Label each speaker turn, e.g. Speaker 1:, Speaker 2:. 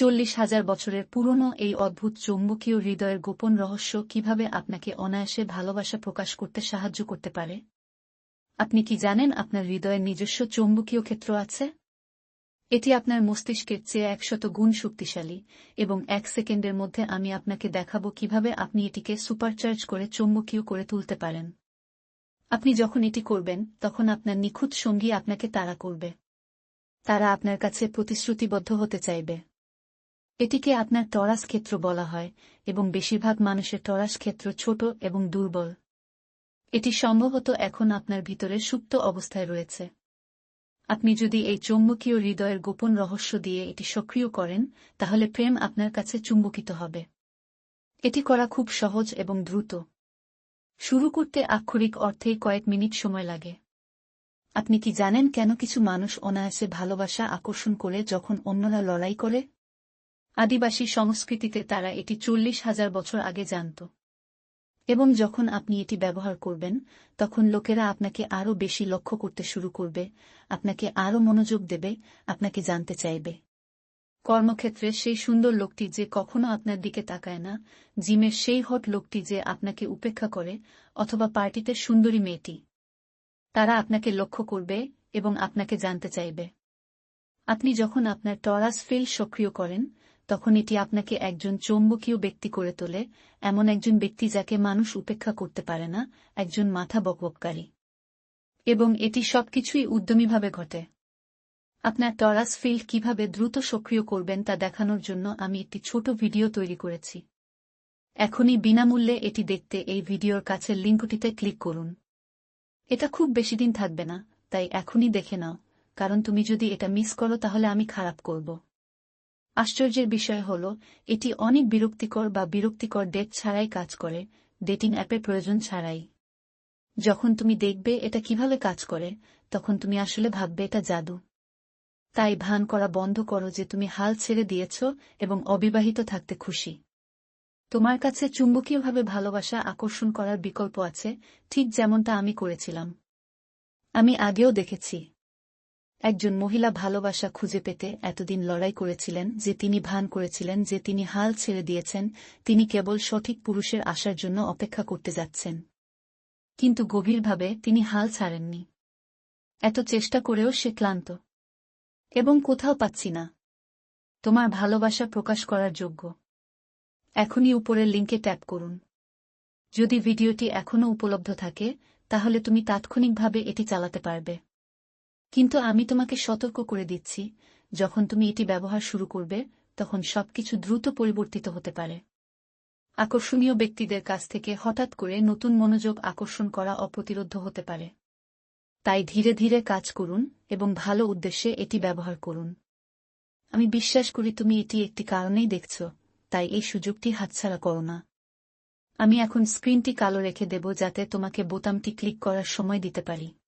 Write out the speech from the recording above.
Speaker 1: চল্লিশ হাজার বছরের পুরনো এই অদ্ভুত চৌম্বকীয় হৃদয়ের গোপন রহস্য কীভাবে আপনাকে অনায়াসে ভালোবাসা প্রকাশ করতে সাহায্য করতে পারে? আপনি কি জানেন আপনার হৃদয়ের নিজস্ব চৌম্বকীয় ক্ষেত্র আছে? এটি আপনার মস্তিষ্কের চেয়ে একশত গুণ শক্তিশালী, এবং এক সেকেন্ডের মধ্যে আমি আপনাকে দেখাবো কীভাবে আপনি এটিকে সুপারচার্জ করে চৌম্বকীয় করে তুলতে পারেন। আপনি যখন এটি করবেন, তখন আপনার নিখুঁত সঙ্গী আপনাকে তাড়া করবে। তারা আপনার কাছে প্রতিশ্রুতিবদ্ধ হতে চাইবে। এটিকে আপনার টরাস ক্ষেত্র বলা হয়, এবং বেশিরভাগ মানুষের টরাস ক্ষেত্র ছোট এবং দুর্বল। এটি সম্ভবত এখন আপনার ভিতরে সুপ্ত অবস্থায় রয়েছে। আপনি যদি এই চৌম্বকীয় হৃদয়ের গোপন রহস্য দিয়ে এটি সক্রিয় করেন, তাহলে প্রেম আপনার কাছে চুম্বকিত হবে। এটি করা খুব সহজ এবং দ্রুত। শুরু করতে আক্ষরিক অর্থেই কয়েক মিনিট সময় লাগে। আপনি কি জানেন কেন কিছু মানুষ অনায়াসে ভালোবাসা আকর্ষণ করে যখন অন্যরা লড়াই করে? আদিবাসী সংস্কৃতিতে তারা এটি চল্লিশ হাজার বছর আগে জানত। এবং যখন আপনি এটি ব্যবহার করবেন, তখন লোকেরা আপনাকে আরও বেশি লক্ষ্য করতে শুরু করবে, আপনাকে আরও মনোযোগ দেবে, আপনাকে জানতে চাইবে। কর্মক্ষেত্রে সেই সুন্দর লোকটি যে কখনো আপনার দিকে তাকায় না, জিমের সেই হট লোকটি যে আপনাকে উপেক্ষা করে, অথবা পার্টিতে সুন্দরী মেয়েটি। তারা আপনাকে লক্ষ্য করবে এবং আপনাকে জানতে চাইবে। আপনি যখন আপনার টরাস ফিল সক্রিয় করেন তখন এটি আপনাকে একজন চৌম্বকীয় ব্যক্তি করে তোলে, এমন একজন ব্যক্তি যাকে মানুষ উপেক্ষা করতে পারে না, একজন মাথা বকবককারী। এবং এটি সবকিছুই উদ্যমীভাবে ঘটে। আপনার টরাস ফিল্ড কীভাবে দ্রুত সক্রিয় করবেন তা দেখানোর জন্য আমি একটি ছোট ভিডিও তৈরি করেছি। এখনই বিনামূল্যে এটি দেখতে এই ভিডিওর কাছের লিঙ্কটিতে ক্লিক করুন। এটা খুব বেশি দিন থাকবে না, তাই এখনই দেখে নাও, কারণ তুমি যদি এটা মিস করো তাহলে আমি খারাপ করব। আশ্চর্যের বিষয় হল, এটি অনেক বিরক্তিকর বা বিরক্তিকর ডেট ছাড়াই কাজ করে ডেটিং অ্যাপের প্রয়োজন ছাড়াই। যখন তুমি দেখবে এটা কীভাবে কাজ করে, তখন তুমি আসলে ভাববে এটা জাদু। তাই ভান করা বন্ধ করো যে তুমি হাল ছেড়ে দিয়েছ এবং অবিবাহিত থাকতে খুশি। তোমার কাছে চুম্বকীয়ভাবে ভালোবাসা আকর্ষণ করার বিকল্প আছে, ঠিক যেমনটা আমি করেছিলাম। আমি আগেও দেখেছি। একজন মহিলা ভালোবাসা খুঁজে পেতে এতদিন লড়াই করেছিলেন যে তিনি ভান করেছিলেন যে তিনি হাল ছেড়ে দিয়েছেন, তিনি কেবল সঠিক পুরুষের আসার জন্য অপেক্ষা করতে যাচ্ছেন। কিন্তু গভীরভাবে তিনি হাল ছাড়েননি। এত চেষ্টা করেও সে ক্লান্ত। এবং কোথাও পাচ্ছি না। তোমার ভালোবাসা প্রকাশ করার যোগ্য। এখনই উপরের লিঙ্কে ট্যাপ করুন। যদি ভিডিওটি এখনও উপলব্ধ থাকে, তাহলে তুমি তাৎক্ষণিকভাবে এটি চালাতে পারবে। কিন্তু আমি তোমাকে সতর্ক করে দিচ্ছি, যখন তুমি এটি ব্যবহার শুরু করবে, তখন সবকিছু দ্রুত পরিবর্তিত হতে পারে। আকর্ষণীয় ব্যক্তিদের কাছ থেকে হঠাৎ করে নতুন মনোযোগ আকর্ষণ করা অপ্রতিরোধ হতে পারে। তাই ধীরে ধীরে কাজ করুন এবং ভালো উদ্দেশ্যে এটি ব্যবহার করুন। আমি বিশ্বাস করি তুমি এটি একটি কারণেই দেখছ, তাই এই সুযোগটি হাতছাড়া করো না। আমি এখন স্ক্রিনটি কালো রেখে দেব যাতে তোমাকে বোতামটি ক্লিক করার সময় দিতে পারি।